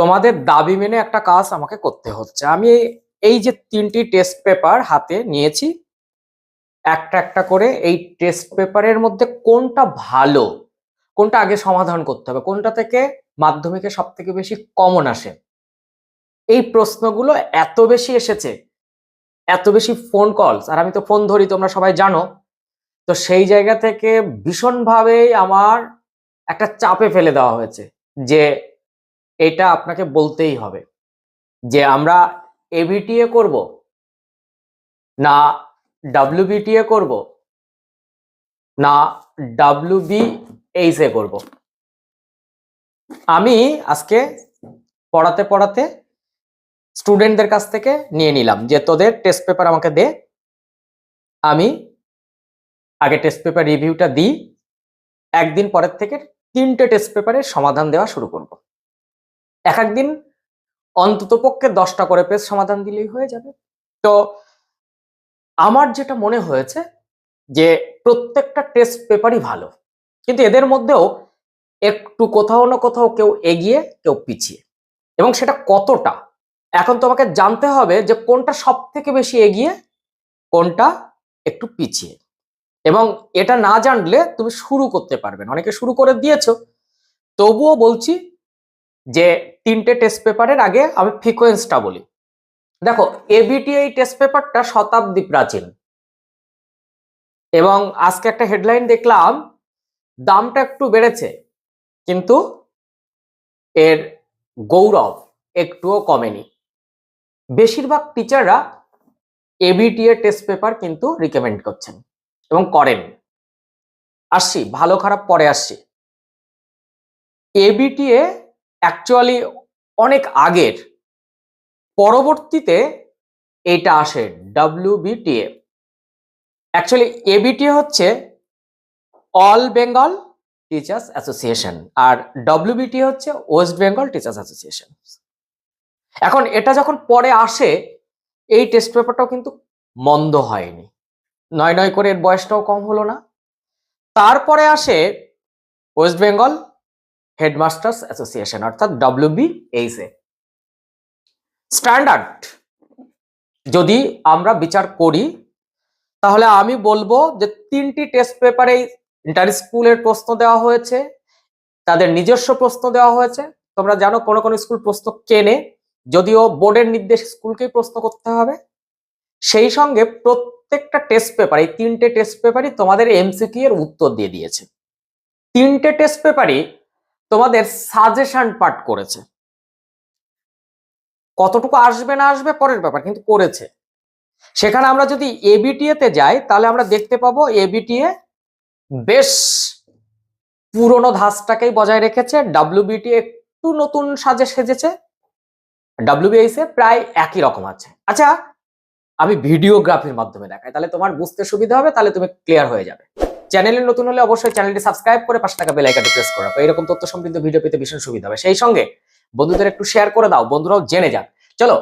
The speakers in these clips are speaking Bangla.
তোমাদের দাবি মেনে একটা কাজ আমাকে করতে হচ্ছে। আমি এই যে তিনটি টেস্ট পেপার হাতে নিয়েছি, একটা একটা করে এই টেস্ট পেপারের মধ্যে কোনটা ভালো, কোনটা আগে সমাধান করতে হবে, কোনটা থেকে মাধ্যমিকে সব থেকে বেশি কমন আসে? এই প্রশ্নগুলো এত বেশি এসেছে, এত বেশি ফোন কলস আর আমি তো ফোন ধরি, তোমরা সবাই জানো। তো সেই জায়গা থেকে ভীষণভাবে আমার একটা চাপে ফেলে দেওয়া হয়েছে যে এটা আপনাকে বলতেই হবে যে আমরা এবিটিএ করব না ডাব্লিউবিটিএ করব না ডাব্লিউবি এইচএ করব। আমি আজকে পড়াতে পড়াতে স্টুডেন্টদের কাছ থেকে নিয়ে নিলাম যে তোদের টেস্ট পেপার আমাকে দে। আমি আগে টেস্ট পেপার রিভিউটা দিই, একদিন পরের থেকে তিনটে টেস্ট পেপারের সমাধান দেওয়া শুরু করব। এক একদিন অন্তত পক্ষে দশটা করে পেজ সমাধান দিলেই হয়ে যাবে। তো আমার যেটা মনে হয়েছে যে প্রত্যেকটা টেস্ট পেপারই ভালো, কিন্তু এদের মধ্যেও একটু কোথাও না কোথাও কেউ এগিয়ে, কেউ পিছিয়ে। এবং সেটা কতটা? এখন তোমাকে জানতে হবে যে কোনটা সব থেকে বেশি এগিয়ে, কোনটা একটু পিছিয়ে। এবং এটা না জানলে তুমি শুরু করতে পারবে অনেকে শুরু করে দিয়েছ, তবুও বলছি যে তিনটে টেস্ট পেপারের আগে আমি ফ্রিকোয়েন্সটা বলি। দেখো এবিটি এই টেস্ট পেপারটা শতাব্দী প্রাচীন। এবং আজকে একটা হেডলাইন দেখলাম, দামটা একটু বেড়েছে, কিন্তু এর গৌরব একটুও কমেনি। বেশিরভাগ টিচাররা এবিটি এর টেস্ট পেপার কিন্তু রিকমেন্ড করছেন এবং করেন। আসছি, ভালো খারাপ পরে আসছি। এবিটিএ অ্যাকচুয়ালি অনেক আগের। পরবর্তীতে এটা আসে ডাব্লিউবিটিএ অ্যাকচুয়ালি এবিটিএ হচ্ছে অল বেঙ্গল টিচার্স অ্যাসোসিয়েশন আর ডব্লিউবিটিএ হচ্ছে ওয়েস্ট বেঙ্গল টিচার্স অ্যাসোসিয়েশন এখন এটা যখন পরে আসে, এই টেস্ট পেপারটাও কিন্তু মন্দ হয়নি। নয় নয় করে এর বয়সটাও কম হলো না। তারপরে আসে ওয়েস্ট বেঙ্গল হেডমাস্টার্স অ্যাসোসিয়েশন অর্থাৎ ডব্লিউবি এইসে স্ট্যান্ডার্ড যদি আমরা বিচার করি, তাহলে আমি বলব যে তিনটি টেস্ট পেপারে ইন্টার স্কুলের প্রশ্ন দেওয়া হয়েছে, তাদের নিজস্ব প্রশ্ন দেওয়া হয়েছে। তোমরা জানো কোনো কোনো স্কুল প্রশ্ন কেনে, যদিও বোর্ডের নির্দেশ স্কুলকেই প্রশ্ন করতে হবে। সেই সঙ্গে প্রত্যেকটা টেস্ট পেপার এই তিনটে টেস্ট পেপারই তোমাদের এমসিকিউ এর উত্তর দিয়ে দিয়েছে। তিনটে টেস্ট পেপারই তোমাদের সাজেশন পার্ট করেছে। কতটুকু আসবে না আসবে পরের ব্যাপার, কিন্তু করেছে। সেখানে আমরা যদি এবিটিএ তে যাই, তাহলে আমরা দেখতে পাবো এবিটিএ বেশ পুরনো ধাঁচটাকেই বজায় রেখেছে। ডাব্লিউবিটি একটু নতুন সাজে সেজেছে। ডাব্লিউবিএস প্রায় একই রকম আছে। আচ্ছা আমি ভিডিওগ্রাফির মাধ্যমে দেখাই, তাহলে তোমার বুঝতে সুবিধা হবে, তাহলে তুমি ক্লিয়ার হয়ে যাবে। চ্যানেলে নতুন হলে অবশ্যই চ্যানেলটি সাবস্ক্রাইব করে পাশে থাকা বেল আইকনটি প্রেস করে। এরকম তথ্য সমৃদ্ধ ভিডিও পেতে ভীষণ সুবিধা হবে। সেই সঙ্গে বন্ধুদের একটু শেয়ার করে দাও, বন্ধুরাও জেনে যান চলো,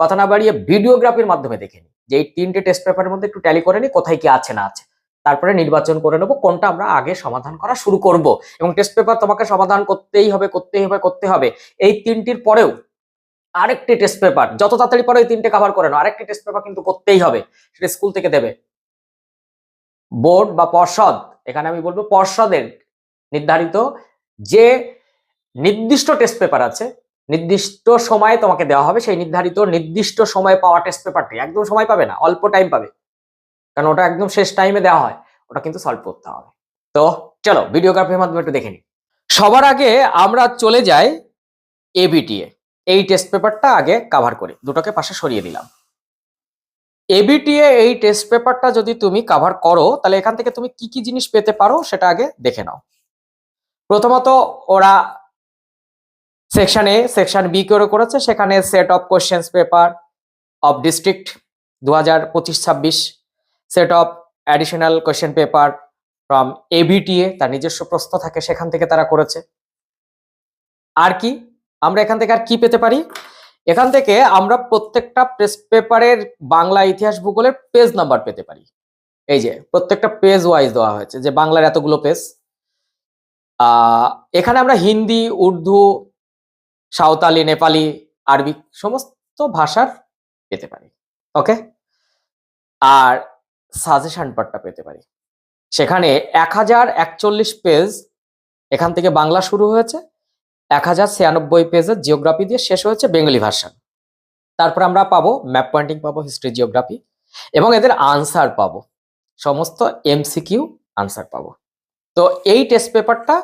কথা না বাড়িয়ে ভিডিওগ্রাফির মাধ্যমে দেখে নিই। যে এই তিনটে টেস্ট পেপারের মধ্যে একটু ট্যালি করে নিই, কোথায় কি আছে, না আছে। তারপরে নির্বাচন করে নেব, কোনটা আমরা আগে সমাধান করা শুরু করব। এবং টেস্ট পেপার তোমাকে সমাধান করতেই হবে করতেই হবে, করতে হবে। এই তিনটির পরেও আরেকটি টেস্ট পেপার যত তাড়াতাড়ি পরে এই তিনটে কভার করে নাও। আরেকটি টেস্ট পেপার কিন্তু করতেই হবে, সেটা স্কুল থেকে দেবে। বোর্ড বা পর্ষদ, এখানে আমি বলব পর্ষদের নির্ধারিত যে নির্দিষ্ট টেস্ট পেপার আছে, নির্দিষ্ট সময়ে তোমাকে দেওয়া হবে, সেই নির্ধারিত নির্দিষ্ট সময়ে পাওয়া টেস্ট পেপারটি একদম সময় পাবে না, অল্প টাইম পাবে। কারণ ওটা একদম শেষ টাইমে দেওয়া হয়, ওটা কিন্তু সলভ করতে হবে। তো চলো ভিডিওগ্রাফির মাধ্যমে একটু দেখে নিই। সবার আগে আমরা চলে যাই এবিটিএ এই টেস্ট পেপারটা আগে কাভার করি, দুটোকে পাশে সরিয়ে দিলাম। এবিটিএ এই টেস্ট পেপারটা যদি তুমি কাভার করো, তাহলে এখান থেকে তুমি কি কি জিনিস পেতে পারো সেটা আগে দেখে নাও। প্রথমত ওরা সেকশন এ সেকশন বি করে করেছে, সেখানে set of questions paper of district দু হাজার পঁচিশ ছাব্বিশ set of additional question paper from ABTA তার নিজস্ব প্রশ্ন থাকে সেখান থেকে তারা করেছে। আর কি? আমরা এখান থেকে আর কি পেতে পারি? এখান থেকে আমরা প্রত্যেকটা প্রেস পেপারের বাংলা ইতিহাস ভূগোলের পেজ নাম্বার পেতে পারি। এই যে, প্রত্যেকটা পেজ ওয়াইজ দেওয়া হয়েছে যে বাংলার এতগুলো পেজ এখানে আমরা হিন্দি, উর্দু, সাঁওতালি, নেপালি, আরবি সমস্ত ভাষার পেতে পারি। ওকে আর সাজেশন পার্টটা পেতে পারি। সেখানে এক হাজার একচল্লিশ পেজ এখান থেকে বাংলা শুরু হয়েছে। এক হাজার ছিয়ানব্বই পেজের জিওগ্রাফি দিয়ে শেষ হয়েছে বেঙ্গলি ভার্সন। তারপর আমরা পাবো ম্যাপ পয়েন্টিং, পাবো হিস্ট্রি, জিওগ্রাফি এবং এদের আনসার পাবো। সমস্ত এমসিকিউ আনসার পাবো। তো এই টেস্ট পেপারটা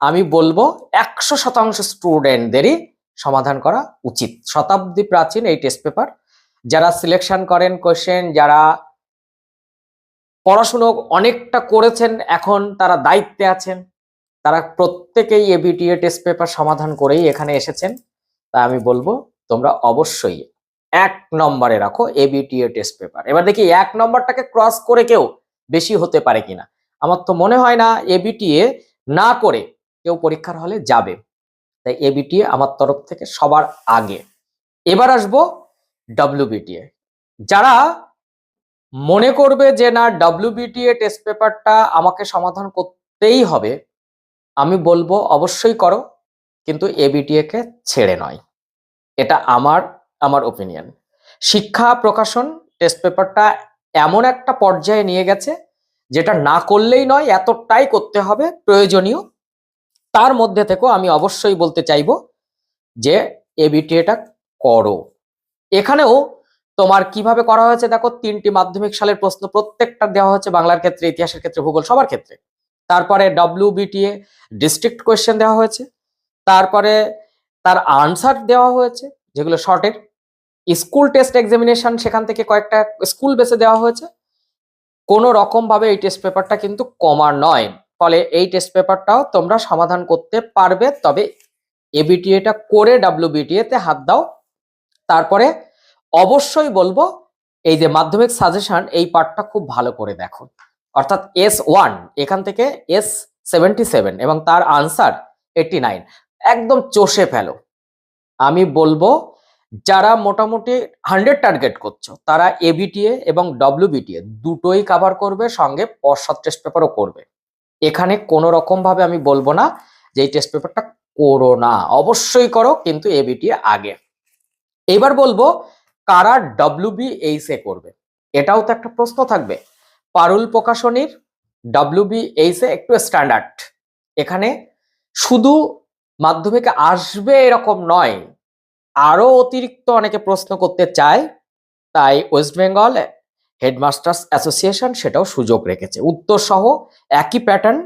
আমি বলব একশো শতাংশ স্টুডেন্টদেরই সমাধান করা উচিত। শতাব্দী প্রাচীন এই টেস্ট পেপার। যারা সিলেকশন করেন কোশ্চেন, যারা পড়াশুনো অনেকটা করেছেন, এখন তারা দায়িত্বে আছেন। তারা প্রত্যেকেই এবিটিএ টেস্ট পেপার সমাধান করেই এখানে এসেছেন। তা আমি বলব, তোমরা অবশ্যই এক নম্বরে রাখো এবিটিএ টেস্ট পেপার এবার দেখি, এক নম্বরটাকে ক্রস করে কেউ বেশি হতে পারে কিনা। আমার তো মনে হয় না এবিটিএ না করে কেউ পরীক্ষার হলে যাবে। তাই এবিটিএ আমার তরফ থেকে সবার আগে। এবার আসব ডব্লিউবিটিএ যারা মনে করবে যে না ডব্লিউবিটিএ টেস্ট পেপারটা আমাকে সমাধান করতেই হবে আমি বলব অবশ্যই করো, কিন্তু এবিটিএ কে ছেড়ে নয়। এটা আমার আমার ওপিনিয়ন শিক্ষা প্রকাশন টেস্ট পেপারটা এমন একটা পর্যায়ে নিয়ে গেছে, যেটা না করলেই নয়, এতটাই করতে হবে, প্রয়োজনীয়। তার মধ্যে থেকেও আমি অবশ্যই বলতে চাইব যে এবিটিএটা করো। এখানেও তোমার কীভাবে করা হয়েছে দেখো, তিনটি মাধ্যমিক সালের প্রশ্ন প্রত্যেকটা দেওয়া হচ্ছে বাংলার ক্ষেত্রে, ইতিহাসের ক্ষেত্রে, ভূগোল, সবার ক্ষেত্রে। তারপরে ডব্লিউ বিটিএ ডিস্ট্রিক্ট কোয়েশ্চেন দেওয়া হয়েছে, তারপরে তার আনসার দেওয়া হয়েছে, যেগুলো শর্টের স্কুল টেস্ট এক্সামিনেশন সেখান থেকে কয়েকটা স্কুল বেসে দেওয়া হয়েছে। কোনো রকম ভাবে এই টেস্ট পেপারটা কিন্তু কমার নয়, ফলে এই টেস্ট পেপারটাও তোমরা সমাধান করতে পারবে, তবে এবিটিএটা করে ডাব্লিউবিটিএ তে হাত দাও। তারপরে অবশ্যই বলব, এই যে মাধ্যমিক সাজেশন এই পার্টটা খুব ভালো করে দেখো। অর্থাৎ এস ওয়ান এখান থেকে এস সেভেন্টি সেভেন এবং তার আনসার এইটটি নাইন একদম চষে ফেলো। আমি বলব, যারা মোটামুটি হান্ড্রেড টার্গেট করছ, তারা এবিটিএ এবং ডব্লিউবিটিএ দুটোই কাভার করবে, সঙ্গে পশ্চাৎ টেস্ট পেপারও করবে। এখানে কোনো রকম ভাবে আমি বলব না যে এই টেস্ট পেপারটা করো না। অবশ্যই করো, কিন্তু এবিটিএ আগে। এবার বলব, কারা ডব্লিউবি এইচ এ করবে? এটাও তো একটা প্রশ্ন থাকবে। পারুল প্রকাশনীর ডব্লিউবি এইচ এ একটু স্ট্যান্ডার্ড এখানে শুধু মাধ্যমিকে আসবে এরকম নয়, আরও অতিরিক্ত অনেকে প্রশ্ন করতে চায়, তাই ওয়েস্ট বেঙ্গল হেডমাস্টার্স অ্যাসোসিয়েশন সেটাও সুযোগ রেখেছে। উত্তর সহ একই প্যাটার্ন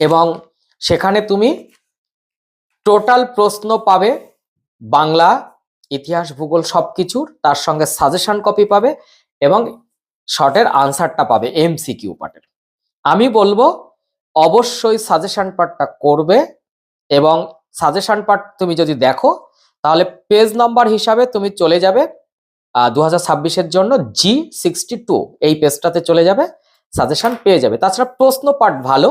এবং সেখানে তুমি টোটাল প্রশ্ন পাবে, বাংলা, ইতিহাস, ভূগোল সবকিছুর, তার সঙ্গে সাজেশন কপি পাবে এবং শর্টের আনসারটা পাবে এমসিকিউ পার্টের। আমি বলব, অবশ্যই সাজেশন পার্টটা করবে এবং সাজেশন পার্ট তুমি যদি দেখো, তাহলে পেজ নাম্বার হিসাবে তুমি চলে যাবে দু হাজার জন্য জি সিক্সটি টু এই পেজটাতে চলে যাবে, সাজেশন পেয়ে যাবে। তাছাড়া প্রশ্ন পার্ট ভালো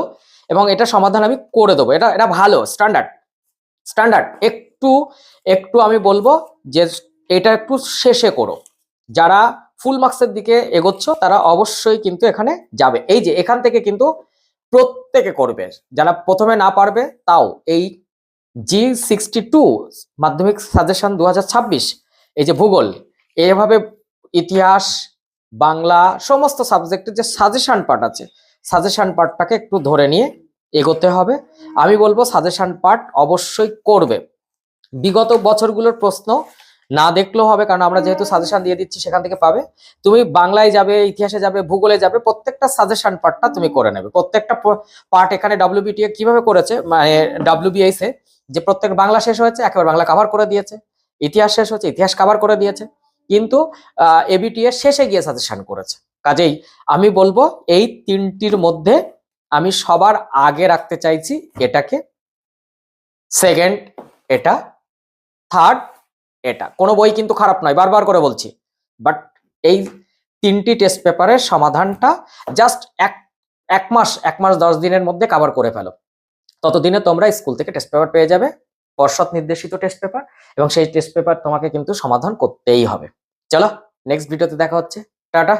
এবং এটা সমাধান আমি করে দেবো। এটা এটা ভালো, স্ট্যান্ডার্ড স্ট্যান্ডার্ড। একটু একটু আমি বলব যে এটা একটু শেষে করো। যারা ফুল মার্কসের দিকে এগোচ্ছ, তারা অবশ্যই কিন্তু এখানে যাবে। এই যে, এখান থেকে কিন্তু প্রত্যেকে করবে। যারা প্রথমে না পারবে, তাও এই G sixty two Madhyamik suggestion দু হাজার ছাব্বিশ, এই যে ভূগোল, এভাবে ইতিহাস, বাংলা, সমস্ত সাবজেক্টের যে সাজেশন পার্ট আছে সাজেশন পার্টটাকে একটু ধরে নিয়ে এগোতে হবে। আমি বলব সাজেশন পার্ট অবশ্যই করবে। বিগত বছরগুলোর প্রশ্ন না দেখলেও হবে কারণ আমরা যেহেতু সাজেশন দিয়ে দিচ্ছি সেখান থেকে পাবে। তুমি বাংলায় যাবে ইতিহাসে যাবে ভূগোলে যাবে প্রত্যেকটা সাজেশন পার্টটা তুমি করে নেবে। প্রত্যেকটা পার্ট এখানে ডাব্লিউবিটিএ কীভাবে করেছে মানে ডাব্লিউবিআইস এ যে প্রত্যেক বাংলা শেষ হয়েছে একেবারে বাংলা কভার করে দিয়েছে। ইতিহাস শেষ হয়েছে ইতিহাস কভার করে দিয়েছে। কিন্তু এবিটিএ শেষে গিয়ে সাজেশন করেছে। কাজেই আমি বলব এই তিনটির মধ্যে আমি সবার আগে রাখতে চাইছি এটাকে। সেকেন্ড এটা। থার্ড এটা। কোনো বই কিন্তু খারাপ নয়, বারবার করে বলছি। বাট এই তিনটি টেস্ট পেপারের সমাধানটা জাস্ট এক এক মাস এক মাস দশ দিনের মধ্যে কাভার করে ফেলো। ততদিনে তোমরা স্কুল থেকে টেস্ট পেপার পেয়ে যাবে, পর্ষদ নির্দেশিত টেস্ট পেপার এবং সেই টেস্ট পেপার তোমাকে কিন্তু সমাধান করতেই হবে। চলো নেক্সট ভিডিওতে দেখা হচ্ছে। টাটা!